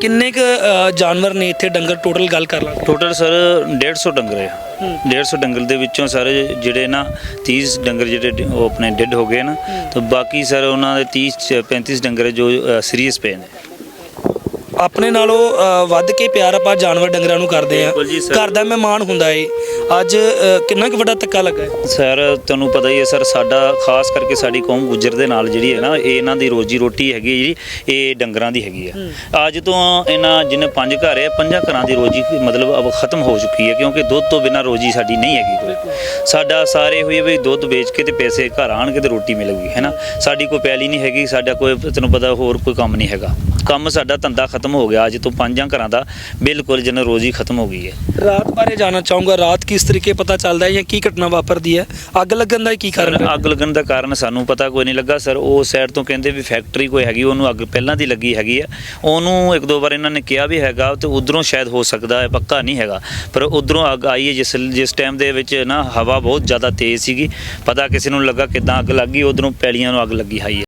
ਕਿੰਨੇ ਕ ਜਾਨਵਰ ਨੇ ਇੱਥੇ ਡੰਗਰ ਟੋਟਲ ਗੱਲ ਕਰ ਲਾਂਗੇ। ਟੋਟਲ ਸਰ 150 ਡੰਗਰ ਆ। 150 ਡੰਗਰ ਦੇ ਵਿੱਚੋਂ ਸਾਰੇ ਜਿਹੜੇ ਨਾ 30 ਡੰਗਰ ਜਿਹੜੇ ਉਹ ਆਪਣੇ ਡੈੱਡ ਹੋ ਗਏ ਨਾ ਤਾਂ ਬਾਕੀ ਸਰ ਉਹਨਾਂ ਦੇ 30 ਚ 35 ਡੰਗਰ ਜੋ ਸੀਰੀਅਸ ਪਏ ਨੇ। ਆਪਣੇ ਨਾਲੋਂ ਅ, ਵੱਧ ਕੇ ਪਿਆਰ ਆਪਾਂ ਜਾਨਵਰ ਡੰਗਰਾਂ ਨੂੰ ਕਰਦੇ ਆ ਬਿਲਕੁਲ ਜੀ। ਘਰ ਦਾ ਮਹਿਮਾਨ ਹੁੰਦਾ ਏ। ਅੱਜ ਅ, ਕਿੰਨਾ ਕੁ ਵੱਡਾ ਧੱਕਾ ਲੱਗਾ ਹੈ ਸਰ ਤੁਹਾਨੂੰ ਪਤਾ ਹੀ ਹੈ ਸਰ ਸਾਡਾ ਖਾਸ ਕਰਕੇ ਸਾਡੀ ਕੌਮ ਗੁੱਜਰ ਦੇ ਨਾਲ ਜਿਹੜੀ ਹੈ ਨਾ ਇਹ ਇਹਨਾਂ ਦੀ ਰੋਜੀ ਰੋਟੀ ਹੈਗੀ ਹੈ ਜਿਹੜੀ ਇਹ ਡੰਗਰਾਂ ਦੀ ਹੈਗੀ ਆ। ਅੱਜ ਤੋਂ ਇਹਨਾਂ ਜਿੰਨੇ ਪੰਜ ਘਰ ਹੈ ਪੰਜਾਂ ਘਰਾਂ ਦੀ ਰੋਜੀ ਮਤਲਬ ਅਬ ਖਤਮ ਹੋ ਚੁੱਕੀ ਹੈ ਕਿਉਂਕਿ ਦੁੱਧ ਤੋਂ ਬਿਨਾ ਰੋਜੀ ਸਾਡੀ ਨਹੀਂ ਹੈਗੀ ਕੋਈ। ਸਾਡਾ ਸਾਰੇ ਹੋਈ ਵੀ ਦੁੱਧ ਵੇਚ ਕੇ ਤੇ ਪੈਸੇ ਘਰ ਆਣਗੇ ਤੇ ਰੋਟੀ ਮਿਲੂਗੀ ਹੈ ਨਾ? ਸਾਡੀ ਕੋਈ ਪੈਲੀ ਨਹੀਂ ਹੈਗੀ ਸਾਡਾ ਕੋਈ ਤੈਨੂੰ ਪਤਾ ਹੋਰ ਕੋਈ ਕੰਮ ਨਹੀਂ ਹੈਗਾ। ਕੰਮ ਸਾਡਾ ਧੰਦਾ ਖਤਮ ਹੋ ਗਿਆ ਅੱਜ ਤੋਂ ਪੰਜਾਂ ਘਰਾਂ ਦਾ ਬਿਲਕੁਲ ਜਨ ਰੋਜੀ ਖਤਮ ਹੋ ਗਈ ਹੈ। ਰਾਤ ਬਾਰੇ ਜਾਣਨਾ ਚਾਹੂੰਗਾ ਰਾਤ ਕਿਸ ਤਰੀਕੇ ਪਤਾ ਚੱਲਦਾ ਹੈ ਜਾਂ ਕੀ ਘਟਨਾ ਵਾਪਰਦੀ ਹੈ? ਅੱਗ ਲੱਗਣ ਦਾ ਕੀ ਕਾਰਨ ਹੈ? ਅੱਗ ਲੱਗਣ ਦਾ ਕਾਰਨ ਸਾਨੂੰ ਪਤਾ ਕੋਈ ਨਹੀਂ ਲੱਗਾ ਸਰ ਉਹ ਸਾਈਡ ਤੋਂ ਕਹਿੰਦੇ ਵੀ ਫੈਕਟਰੀ ਕੋਈ ਹੈਗੀ ਉਹਨੂੰ ਅੱਗ ਪਹਿਲਾਂ ਦੀ ਲੱਗੀ ਹੈਗੀ ਆ ਉਹਨੂੰ ਇੱਕ ਦੋ ਵਾਰ ਇਹਨਾਂ ਨੇ ਕਿਹਾ ਵੀ ਹੈਗਾ ਤੇ ਉਧਰੋਂ ਸ਼ਾਇਦ ਹੋ ਸਕਦਾ ਹੈ ਪੱਕਾ ਨਹੀਂ ਹੈਗਾ। ਪਰ ਉਧਰੋਂ ਅੱਗ ਆਈ ਹੈ ਜਿਸ ਜਿਸ ਟਾਈਮ ਦੇ ਵਿੱਚ ਨਾ ਹਵਾ ਬਹੁਤ ਜ਼ਿਆਦਾ ਤੇਜ਼ ਸੀਗੀ। ਪਤਾ ਕਿਸੇ ਨੂੰ ਲੱਗਾ ਕਿਦਾਂ ਅੱਗ ਲੱਗੀ ਉਧਰੋਂ ਪੈਲੀਆਂ ਨੂੰ ਅੱਗ ਲੱਗੀ ਹਾਈ ਹੈ।